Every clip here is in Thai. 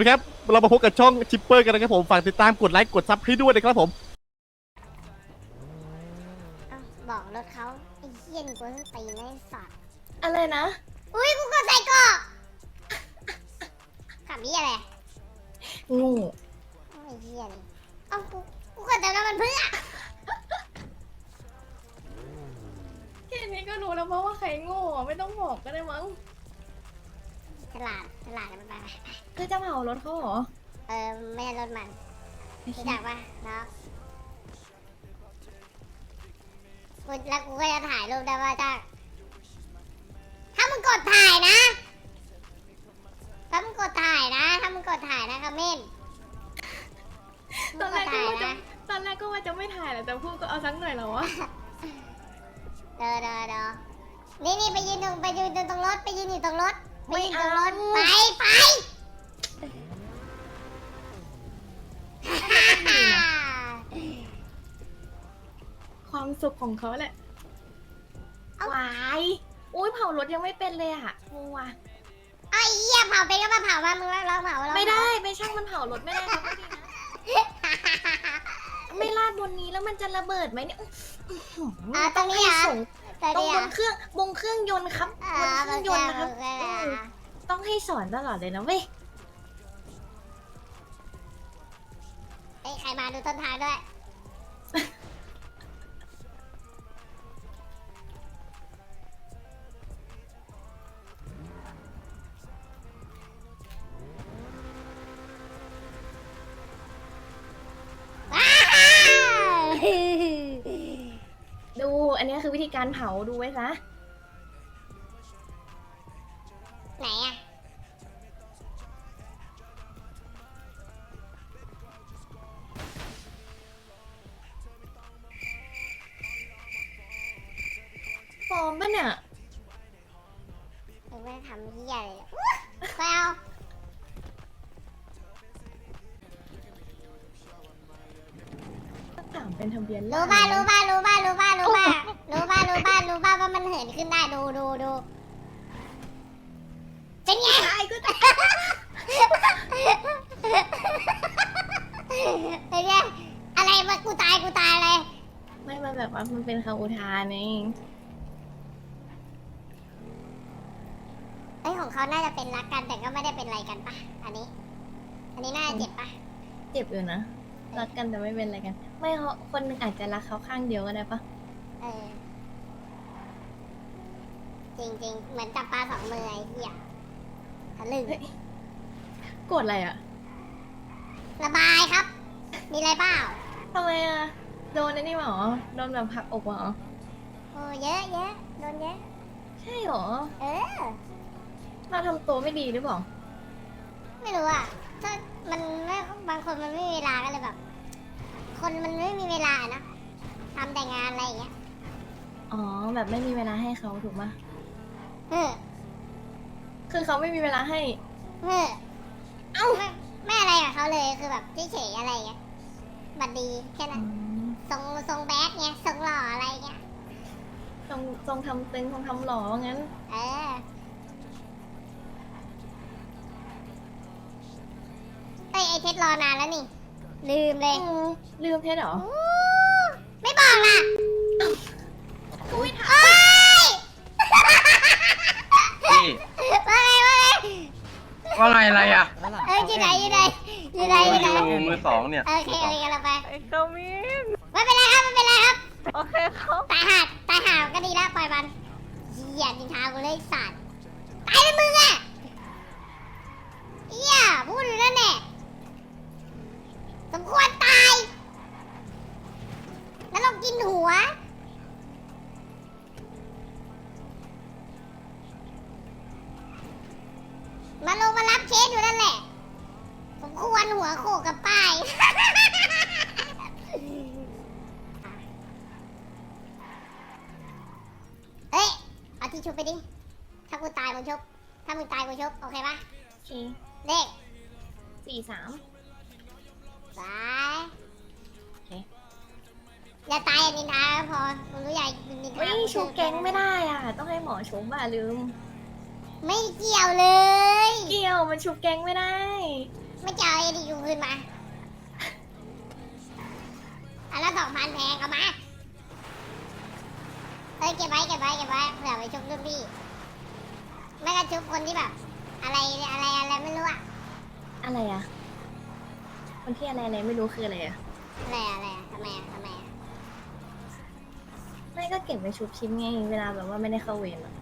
สวัสดีครับ เรามาพบกับช่องชิปเปอร์กันนะครับผม ฝากติดตามกดไลค์กดซับให้ด้วยนะครับผมเอ้าบอกรถเขาไอ้เหี้ยนี่กูต้องตีนไอ้สัตว์อะไรนะ อุ้ยกูกดใส่เกราะขับนี่อะไรงูโอ้ยเหี้ยนี่เอ้ากูกูกดเติมน้ำมันเพื่อแค่นี้ก็รู้แล้วเพราะว่าใครโง่อะไม่ต้องบอกก็ได้มั้งฉ ลาดฉลาดมันไปไปไปคือจะเผารถเขาเหรอเออไม่ใช่รถมันรู้จักปะเนาะกูแล้วกูก็จะถ่ายรูปได้ว่าจ้าถ้ามึงกดถ่ายนะ ถ้ามึงกดถ่ายนะ ถ้ามึงกดถ่ายนะคอมเมนต์ตอนแรกก็ถ่ายว่าจะนะตอนแรกก็ว่าจะไม่ถ่ายแหละแต่พูดก็เอาสักหน่อยแล้ววะเดอเดอเดอนี่นี่ไปยืนตรงไปยืนตรงรถไปยืนอยู่ตรงรถ ไปยืนตรงรถไปไปความสุขของเขาแหละวายอุ้ยเผารถยังไม่เป็นเลยอะงูอะไอ้เหี้ยเผาเป็นก็มาเผามามึงลองเผาลองเผาไม่ได้ไม่ช่างมันเผารถไม่ได้นะไม่ดีนะไม่ลาดบนนี้แล้วมันจะระเบิดไหมเนี่ยอื้อหืออ่าตรงนี้อะส่ง ตรงต้องนี้บอะนเครื่องบนเครื่องยนต์ครับอ่าบนเคโอรื่องเคยนต์นะครับโอเคอืมต้องให้สอนตลอดเลยนะเว้ยไอ้ยใครมาดูต้นทางด้วย ดูอันนี้คือวิธีการเผาดูไว้ซะไหนอะฟอร์มป่ะเนี่ยมึงไม่ได้ทำเหี้ยอะไรเลยไปเอาถามเป็นทะเบียนรู้ป่ะรู้ป่ะรู้ป่ะรู้ป่ะรู้ป่ะรู้ป่ะรู้ป่ะรู้ป่ะว่า มันเหินขึ้นได้ดูดูดูเป็นไงตายก็ตายเป็นไงอะไรมากูตายกูตายอะไรไม่มันแบบว่ามันเป็นคำอุทานเองไอยของเขาน่าจะเป็นรักกันแต่ก็ไม่ได้เป็นอะไรกันปะอันนี้ อันนี้น่าจะเจ็บปะเจ็บอยู่นะ รักกันแต่ไม่เป็นอะไรกัน ไม่เขาคนหนึงอาจจะรักเขาข้างเดียวก็ได้ปะเออ จริงจริงๆเหมือนจับปลาสองมือไอ้เหี้ยทะลึ่งเฮ้ยโกรธอะไรอะระบายครับ มีอะไรเปล่าทำไมอะ โดนไอ้นี่มาเหรอ โดนแบบผลักอกมาเหรอ โอ้เยอะเยอะโดนเยอะ ใช่เหรอ เออ เราทำตัวไม่ดีหรือเปล่า ไม่รู้อะถ้ามันไม่บางคนมันไม่มีเวลาก็เลยแบบ คนมันไม่มีเวลาเนอะทำแต่งานอะไรอย่างเงี้ย อ๋อ แบบไม่มีเวลาให้เขาถูกปะ เออคือเขาไม่มีเวลาให้เออเอ้า ไม่ไม่อะไรกับเขาเลยคือแบบเฉยๆอะไรอย่างเงี้ยบัดดีแค่นั้นทรงทรงแบดไงทรงหล่ออะไรเงี้ยทรงทรงทำตึงทรงทำหล่อว่างั้น เออเอ้ยไอเทสรอนานแล้วนี่ ลืมเลยอืมลืมเพชรเหรอ อู้ไม่บอกล่ะ อุ้ย โอ้ย พี่ ว่าไงว่าไง ว่าไงอะไรอะเอออยู่ไหนอยู่ไหนอยู่ไหนอยู่ไหนอยู่มือสองเนี่ย โอเคโอเคกันเราไปไอ้กมินไม่เป็นไรครับไม่เป็นไรครับโอเคครับตายหาดตายหาดก็ดีแล้วปล่อยมันเหี้ยนินทากูเลยไอ้สัตว์ตายเลยมึงอะเหี้ยพูดอยู่นั่นแหละสมควรตาย แล้วลองกินหัว ไปดิ ถ้ากูตายมึงชุบถ้ามึงตายกูชุบโอเคปะโอเคเลขสี่สามสายโอเคอย่าตายอย่านินทาก็พอมึงรู้ใหญ่นินทาเฮ้ยกูชูแก๊งไม่ได้อะ ต้องให้หมอชมอะลืมเไม่เกี่ยวเลย เกี่ยวมันชุบแก๊งไม่ได้ ไม่จะเอาไอ้ดียูคืนมา อไปชุบรุ่นพี่ ไม่ก็ชุบคนที่แบบ อะไรอะไรอะไรไม่รู้อะอะไรอะคนที่อะไรอะไรไม่รู้คืออะไรอะอะไรอะไรอะทำไมอะทำไมอะไม่ก็เก็บไว้ชุบชิมไงเวลาแบบว่าไม่ได้เข้าเวรอะ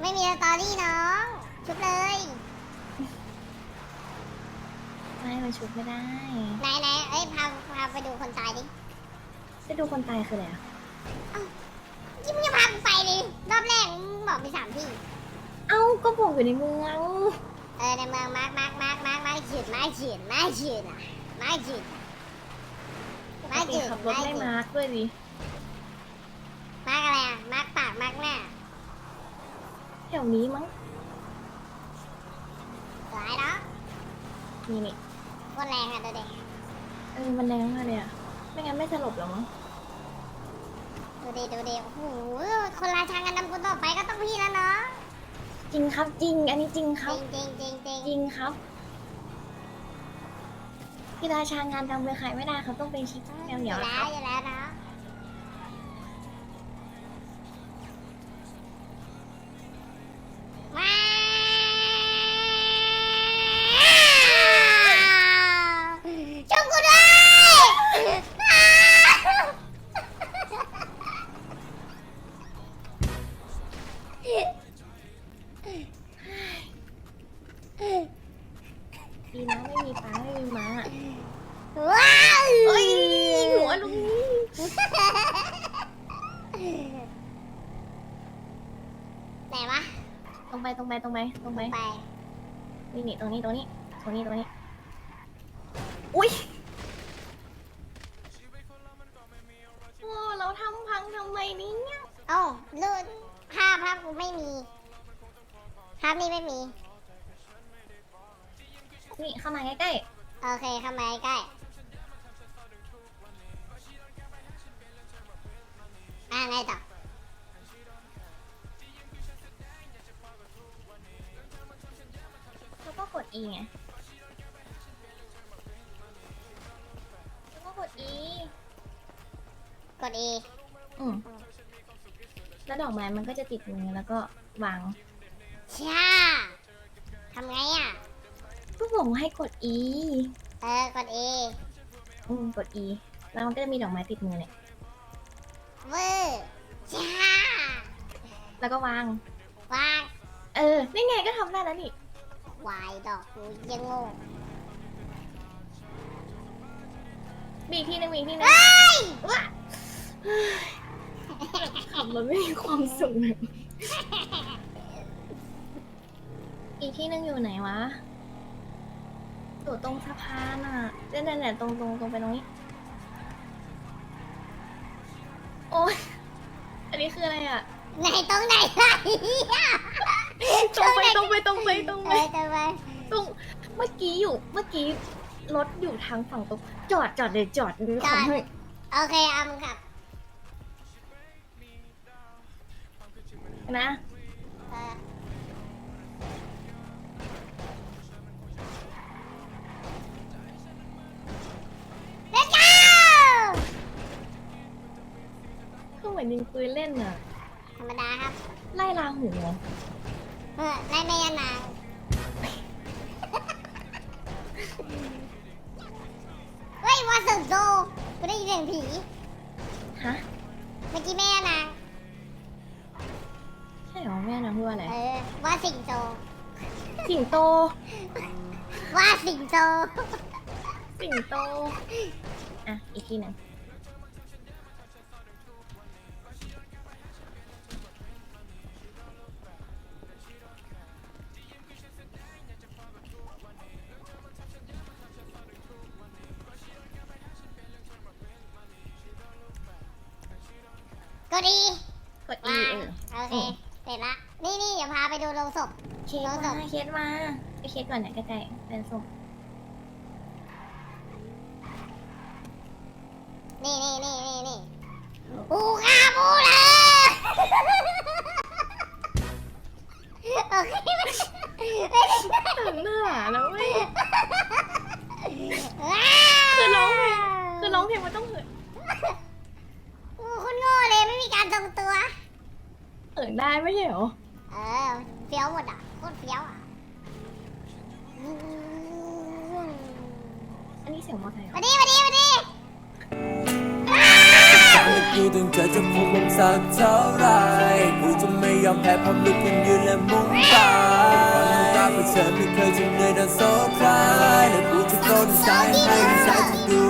ไม่มีสตอรี่น้อง ชุบเลย ไม่มันชุบไม่ได้ไหนไหนเอ้ยพาพาไปดูคนตายดิจะดูคนตายคืออะไรอะ ยิ่งมึงจะพากู ไปเลยรอบแรกมึงบอกมีสามที่ เอ้าก็บอกอยู่ในเมืองเออในเมืองมาร์กมาร์กมาร์กมาร์กมาร์กฉีดมาร์กฉีดมาร์กฉีดอะมาร์กฉีดปไม่กจริติงขับรถไม่ไม่จริงมาร์กด้วยดิมาร์กอะไรอะมาร์กปากมาร์กหน้าแถวนี้มั้งหลายเนาะนี่นี่โคนแรงอะดูดิเออมันแรงมากเลยอะไม่งั้นไม่สลบหรอมั้ง ดูดิดูดิโอ้โหคนราชากันนำคนต่อไปก็ต้องพี่แล้วเนาะจริงครับจริง อันนี้จริงคจรับริงจริงจริงจริงจริงครับพี่ราชางานดำเป็นใครไม่ได้เขาต้องเป็นชิคแมวเหอนียวยู่นะแล้ควรับอยู่แล้วเนาะว้าวช่วยกูด้วยอ้าว ดีนะไม่มีป้าไม่มีม้า ว้าว เอ้ยหัวลุงนี่ ไหนวะ ต รงไปตรงไปตรงไปตรงไปไปนี่นี่ตรงนี้ตรงนี้ตรงนี้ตรงนี้ อุ้ยโอ้เราทำพังทำไมเนี่ยเอ้ารูดภาพภาพกูไม่มี ภาพนี้ไม่มี นี่เข้ามาใกล้โอเคเข้ามาใกล้อ่าไงต่อ ก็กด E ไงแล้วก็กด E กด E อืมแล้วดอกไม้มันก็จะติดมือแล้วก็วางช่าทำไงอะ ก็บอกว่าให้กด E เออกด E อืมกด E แล้วมันก็จะมีดอกไม้ติดมือเนี่ยเวอร์ช่าแล้วก็วาง วาง เออ นี่ไงก็ทำได้แล้วนี่ วายดอกกูยังงงมีอีกที่หนึงมีอีกที่หนึงเฮ้ยว้าขับรถไม่มีความสุขเลยอีกที่หนึงอยู่ไหนวะอยู่ตรงสะพานอะเนี่ยเนี่ยเนี่ยตรงตรงตรงไปตรงนี้ โอ้ยอันนี้คืออะไรอะ ไหนตรงไหนล่ะเหี้ย ตรงไปตรงไปตรงไปตรงเอไปอตรงไปตรงเมื่อกี้อยู่เมื่อกี้รถอยู่ทางฝั่งตรงจอดจอดเลยจอดดูของให้โอเคเอามึงกลับนะ เออ Let's go ก็เหมือนยิงปืนเล่นอะธรรมดาครับ ไล่ลาหูเหรอ เออไล่แม่ยานางเฮ้ยวอสึกโซกูได้ยินเสียงผี ฮะ เมื่อกี้แม่ยานาง ใช่เหรอแม่นางพูดว่าอะไร เออว่าสิงโตสิงโต ว่าสิงโต สิงโต อะ อีกทีหนึ่ง ก็ดีกด E เออโอเคเสร็จละนี่นี่เดี๋ยวพาไปดูโรงศพ เคสมาเคสมาไปเคสก่อนเนี่ยใกล้ๆเป็นส้มนี่นี่นี่นี่นี่ปูฆ่าปูเลยโออเคไม่ได้ไม่ได้ถึงหน้าแล้วเว้ยว้าคือร้องเพลงคือร้องเพลงมันต้องเหิน ได้ไม่ใช่เหรอ เออเฟี้ยวหมดอะโคตรเฟี้ยวอะอันนี้เสียงมาเตอร์ไซค์เหรอ มาดิมาดิมาดิยืนถึงเธอจะพูดลงสักเท่าไรกูจะไม่ยอมแพ้เพาะลุกขึ้นยืนและมุ่งไปก่อนลงตาเผชิญไม่เคยจะเหนื่อยดังโซคลายและกูจะโตนสายให้สายจะดู